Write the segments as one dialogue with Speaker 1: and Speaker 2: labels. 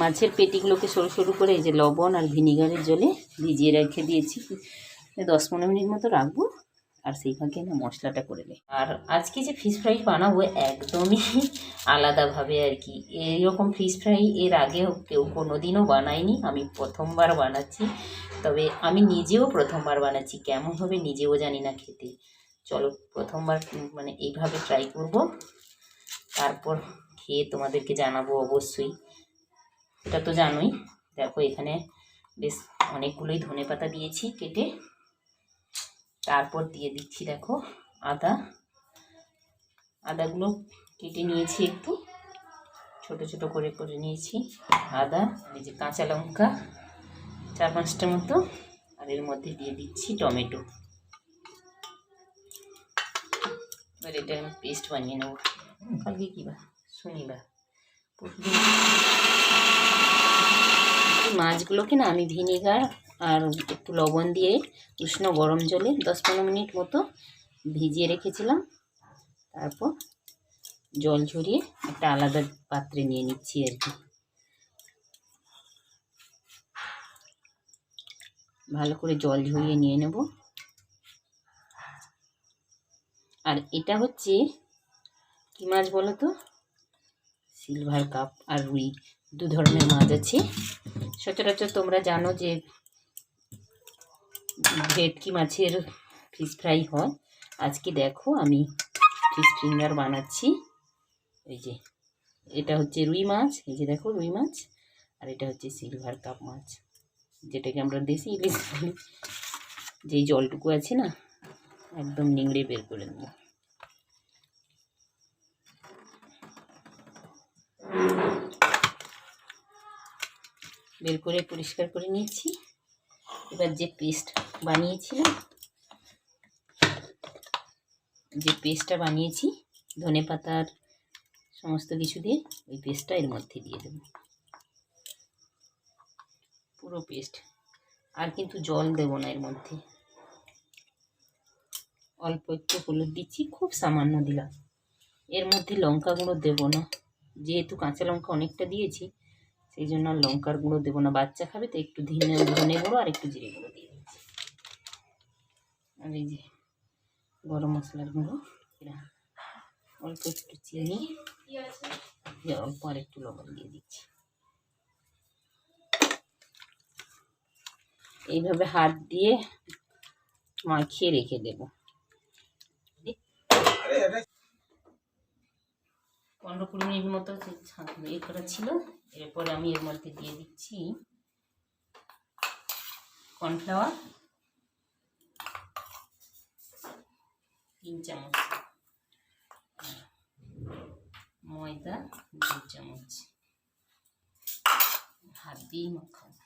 Speaker 1: মাছের পেটিগুলোকে সরু সরু করে এই যে লবণ আর ভিনিগারের জলে ভিজিয়ে রেখে দিয়েছি। দশ পনেরো মিনিট মতো রাখব আর সেই না মশলাটা করে নেই। আর আজকে যে ফিশ ফ্রাই বানাবো একদমই আলাদাভাবে আর কি। এইরকম ফিশ ফ্রাই এর আগেও কেউ কোনো দিনও বানায়নি, আমি প্রথমবার বানাচ্ছি। তবে আমি নিজেও প্রথমবার বানাচ্ছি, কেমন হবে নিজেও জানি না খেতে। চলো প্রথমবার মানে এইভাবে ট্রাই করব। তারপর খেয়ে তোমাদেরকে জানাব অবশ্যই। এটা তো জানোই। দেখো এখানে বেশ অনেকগুলোই ধনে পাতা দিয়েছি কেটে। তারপর দিয়ে দিচ্ছি, দেখো, আদা। আদাগুলো কেটে নিয়েছি একটু। ছোট ছোট করে করে নিয়েছি। আদা, এই যে কাঁচা লঙ্কা, চার পাঁচটা মতো। আর এর মধ্যে দিয়ে দিচ্ছি টমেটো। এবার এটা আমি পেস্ট বানিয়ে নেব। কালকে কী বা? পরশুদিন এই মাছগুলোকে না, আমি ভিনেগার আর একটু লবণ দিয়ে উষ্ণ গরম জলে দশ পনেরো মিনিট মতো ভিজিয়ে রেখেছিলাম। তারপর জল ঝরিয়ে একটা আলাদা পাত্রে নিয়ে নিচ্ছি আর কি। ভালো করে জল ঝরিয়ে নিয়ে নেব। আর এটা হচ্ছে কী মাছ বলো তো? সিলভার কাপ আর রুই, দু ধরনের মাছ আছে। সচরাচর তোমরা জানো যে ভেটকি মাছের ফিশ ফ্রাই হয়। আজকে দেখো আমি ফিশ ফিঙ্গার বানাচ্ছি। এই যে, এটা হচ্ছে রুই মাছ, এই যে দেখো রুই মাছ, আর এটা হচ্ছে সিলভার কাপ মাছ, যেটাকে আমরা দেশি ইলিশ যেই জলটুকু আছে না, একদম নিংড়ে বের করে নেব। বের করে পরিষ্কার করে নিয়েছি। এবার যে পেস্ট বানিয়েছিলাম, যে পেস্টটা বানিয়েছি, ধনে পাতার সমস্ত কিছু দিয়ে ওই পেস্টটা এর মধ্যে দিয়ে দেবো। পুরো পেস্ট। আর কিন্তু জল দেবো না এর মধ্যে। অল্প একটু হলুদ দিচ্ছি, খুব সামান্য দিলাম। এর মধ্যে লঙ্কা গুঁড়ো দেবো না। যেহেতু কাঁচা লঙ্কা অনেকটা দিয়েছি, সেই জন্য আর লঙ্কার গুঁড়ো দেবো না। বাচ্চা খাবে তো একটু ধনে ধনে গুঁড়ো আর একটু জিরে গুঁড়ো দিয়ে দিচ্ছি। আর এই যে গরম মশলার গুঁড়ো, এরা অল্প একটু চিনি অল্প আর একটু লবণ দিয়ে দিচ্ছি। এইভাবে হাত দিয়ে মাখিয়ে রেখে দেবো। পনেরো কুড়ি মিনিট মতো ইয়ে করা ছিল, এরপর আমি এর মধ্যে দিয়ে দিচ্ছি কর্নফ্লাওয়ার। তিন চামচ। ময়দা দু চামচ। হাত দিয়েই মাখাবো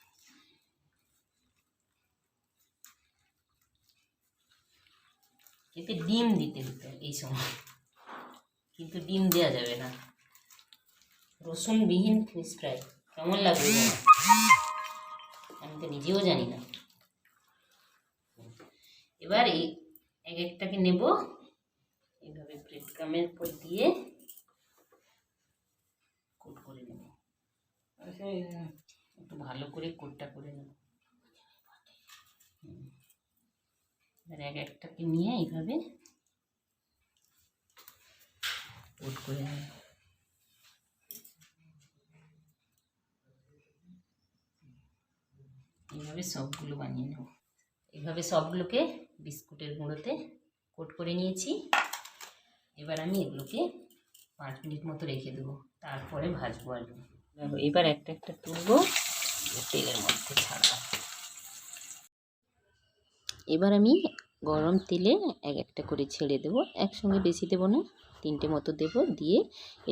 Speaker 1: এতে ডিম দিতে দিতে এই সময়। কিন্তু ডিম দেওয়া যাবে না। রসুনবিহীন ফিশ ফ্রাই কেমন লাগবে? আমি তো নিজেও জানি না। এবার এই এক একটাকে নেব। এইভাবে ব্রেড কামের উপর দিয়ে কোট করে নেব। একটু ভালো করে কোটটা করে নেব। এবার এক একটাকে নিয়ে এইভাবে কোট করে এইভাবে সবগুলো বানিয়ে নেব। এইভাবে সবগুলোকে বিস্কুটের গুঁড়োতে কোট করে নিয়েছি। এবার আমি এগুলোকে পাঁচ মিনিট মতো রেখে দেবো, তারপরে ভাজবো আর এবার একটা একটা তুলবো তেলের মধ্যে ছাড়বো। এবার আমি গরম তেলে এক একটা করে ছেড়ে দেবো, একসঙ্গে বেশি দেবো না। তিনটে মতো দেবো, দিয়ে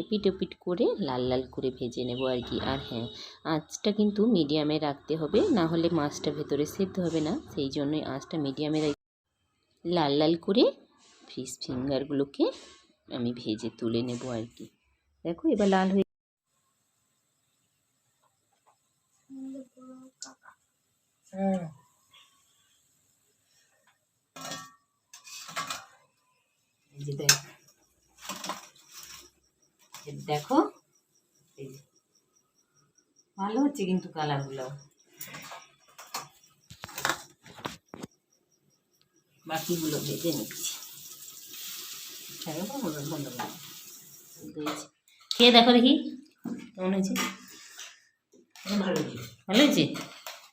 Speaker 1: এপিট ওপিট করে লাল লাল করে ভেজে নেব আর কি। আর হ্যাঁ আঁচটা কিন্তু মিডিয়ামে রাখতে হবে, না হলে মাছটা ভেতরে সেদ্ধ হবে না, সেই জন্যই আঁচটা মিডিয়ামে লাল লাল করে ফিশ ফিঙ্গারগুলোকে আমি ভেজে তুলে নেব আর কি। দেখো, এবার লাল হয়ে এই দেখো এই যে। ভালো হচ্ছে কিন্তু কালারগুলো বাকিগুলো ভেজে নিচ্ছি। খেয়ে দেখো দেখি কেমন হয়েছে?
Speaker 2: ভালো হয়েছে।
Speaker 1: ভালো হয়েছে?